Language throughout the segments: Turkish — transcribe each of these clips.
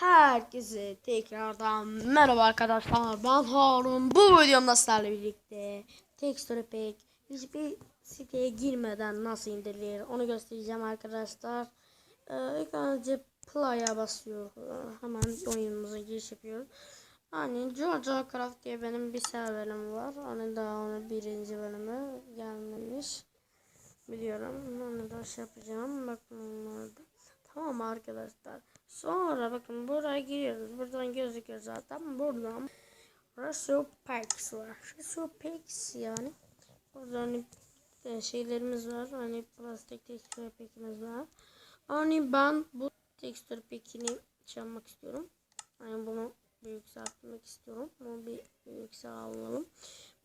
Herkese tekrardan merhaba arkadaşlar. Ben Harun. Bu videomda sizlerle birlikte Texture Pack hiçbir siteye girmeden nasıl indirilir onu göstereceğim arkadaşlar. Ee, ilk önce play'a basıyor. Hemen oyunumuza giriş yapıyor. Hani Georgia Craft diye benim bir serverim var. Hani daha onun birinci bölümü gelmemiş. Biliyorum. Onu da şey yapacağım. Bakın orada. Tamam arkadaşlar. Sonra bakın buraya giriyoruz. Buradan gözüküyor zaten. Buradan Reso Packs var. Reso Packs yani. Burada hani şeylerimiz var. Hani plastik tekstür pack'imiz var. Hani ben bu tekstür pack'ini çalmak istiyorum. Hani bunu yükseltmek istiyorum. Bunu bir yükseltelim.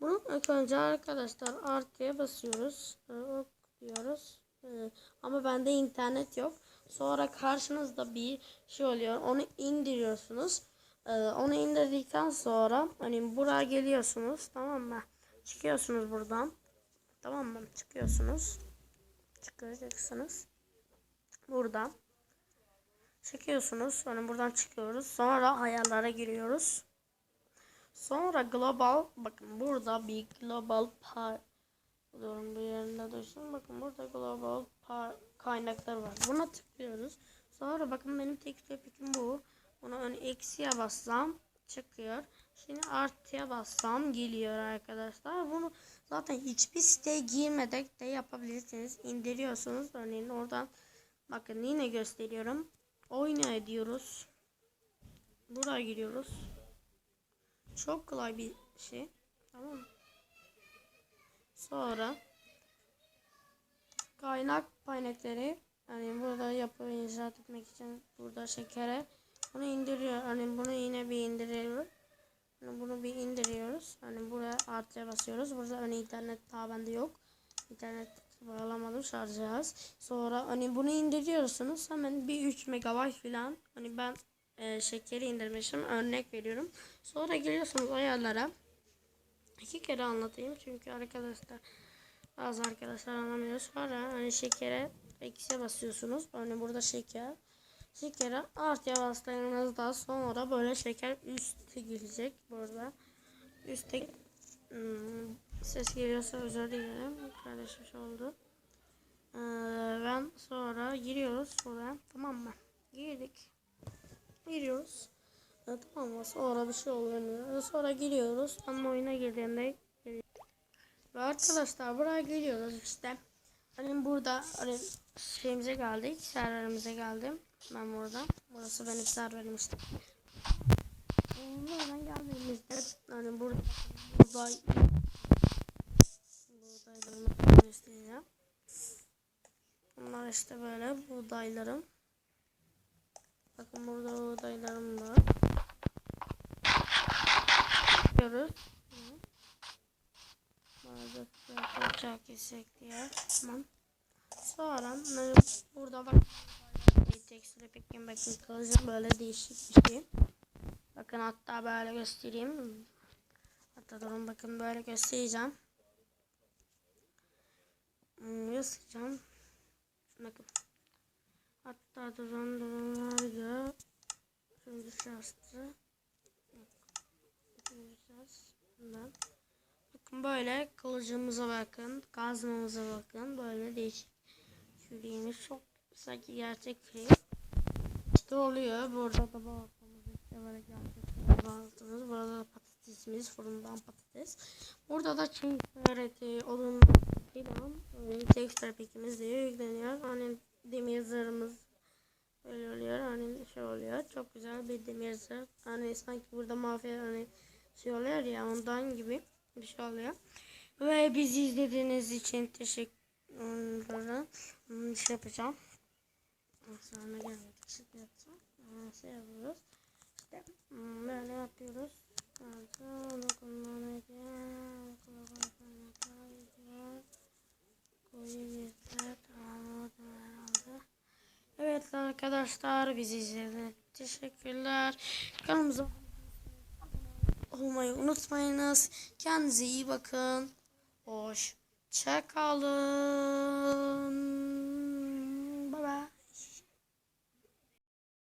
Bunu ilk önce arkadaşlar artıya basıyoruz. Ok diyoruz. Ee, ama bende internet yok. Sonra karşınızda bir şey oluyor. Onu indiriyorsunuz. Ee, onu indirdikten sonra hani buraya geliyorsunuz. Tamam mı? Çıkıyorsunuz buradan. Tamam mı? Çıkıyorsunuz. Çıkacaksınız. Buradan. Çıkıyorsunuz. Hani buradan çıkıyoruz. Sonra ayarlara giriyoruz. Sonra global bakın burada bir global par Durun bir yerinde dursun. Bakın burada global kaynaklar var. Buna tıklıyoruz. Sonra bakın benim tek topikim bu. Bunu ön eksiye bassam çıkıyor. Şimdi artıya bassam geliyor arkadaşlar. Bunu zaten hiçbir siteye girmeden de yapabilirsiniz. İndiriyorsunuz. Örneğin oradan bakın yine gösteriyorum. Oyna ediyoruz. Buraya giriyoruz. Çok kolay bir şey. Tamam mı? Sonra kaynak kaynakları hani burada yapı inşaat etmek için burada şekere bunu indiriyor. Hani bunu yine bir indiriyor. Hani bunu bir indiriyoruz. Hani buraya artıya basıyoruz. Burada hani internet daha bende yok. İnternet bağlamadım şarj cihaz. Sonra hani bunu indiriyorsunuz. Hemen bir 3 megabayt falan. Hani ben e, şekeri indirmişim. Örnek veriyorum. Sonra geliyorsunuz ayarlara. İki kere anlatayım çünkü arkadaşlar bazı arkadaşlar anlamıyor. Sonra hani şekere eksiye basıyorsunuz. Hani burada şeker. Şekere artıya bastığınızda sonra böyle şeker üste gelecek burada. Üste hmm, ses geliyorsa özür dilerim. Kardeşim oldu. Ee, ben sonra giriyoruz buraya. Tamam mı? Girdik. Giriyoruz. Evet, tamam mı? Sonra bir şey oluyor. Sonra giriyoruz. Ama oyuna girdiğinde ve arkadaşlar buraya geliyoruz işte. Hani burada hani şeyimize geldik. Serverimize geldim. Ben burada. Burası benim serverim işte. Buradan geldiğimizde hani burada buğday buğdaylarımı göstereceğim. Bunlar işte böyle buğdaylarım. Bakın burada buğdaylarım var. Yapıyoruz. Bazı çok kesecek diye. Tamam. Sonra burada bak bir tekstil pekin bakın kılıcım böyle değişik bir şey. Bakın hatta böyle göstereyim. Hatta durun bakın böyle göstereceğim. Göstereceğim. Bakın. Hatta durun durun nerede? Şimdi şastı. Şimdi şastı. Bundan. Bakın böyle kılıcımıza bakın. Kazmamıza bakın. Böyle değişik. Küreğimiz çok sanki gerçek kürek. İşte oluyor. Burada da balıklarımız işte böyle gerçek balıklarımız. Burada da patatesimiz. Fırından patates. Burada da çiğ öğreti odun filan. Tekstil pekimiz diye yükleniyor. Hani demir zırhımız böyle oluyor. Hani şey oluyor. Çok güzel bir demir zırh. Hani sanki burada mafya hani şey oluyor ya ondan gibi bir şey oluyor. Ve bizi izlediğiniz için teşekkür Şey yapacağım. Sonra gelmek için yapacağım. Şey yapıyoruz. İşte hmm, böyle yapıyoruz. Sonra kullanacağım. Evet arkadaşlar bizi izlediğiniz teşekkürler. Kanalımıza olmayı unutmayınız. Kendinize iyi bakın. Hoşça kalın.